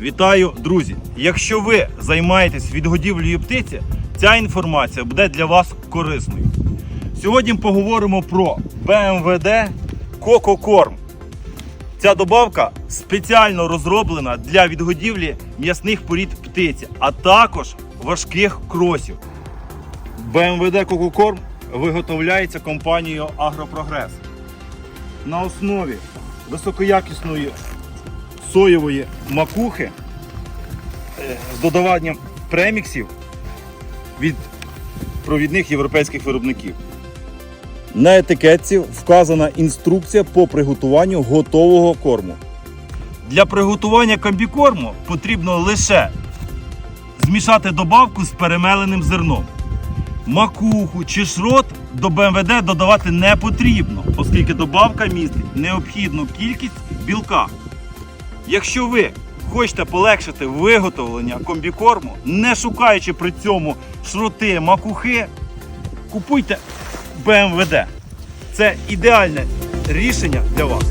Вітаю, друзі! Якщо ви займаєтесь відгодівлею птиці, ця інформація буде для вас корисною. Сьогодні поговоримо про БМВД Кококорм. Ця добавка спеціально розроблена для відгодівлі м'ясних порід птиці, а також важких кросів. БМВД Кококорм виготовляється компанією Агропрогрес на основі високоякісної соєвої макухи е, з додаванням преміксів від провідних європейських виробників. На етикетці вказана інструкція по приготуванню готового корму. Для приготування комбікорму потрібно лише змішати добавку з перемеленим зерном. Макуху чи шрот до БМВД додавати не потрібно, оскільки добавка містить необхідну кількість білка. Якщо ви хочете полегшити виготовлення комбікорму, не шукаючи при цьому шроти, макухи, купуйте БМВД. Це ідеальне рішення для вас.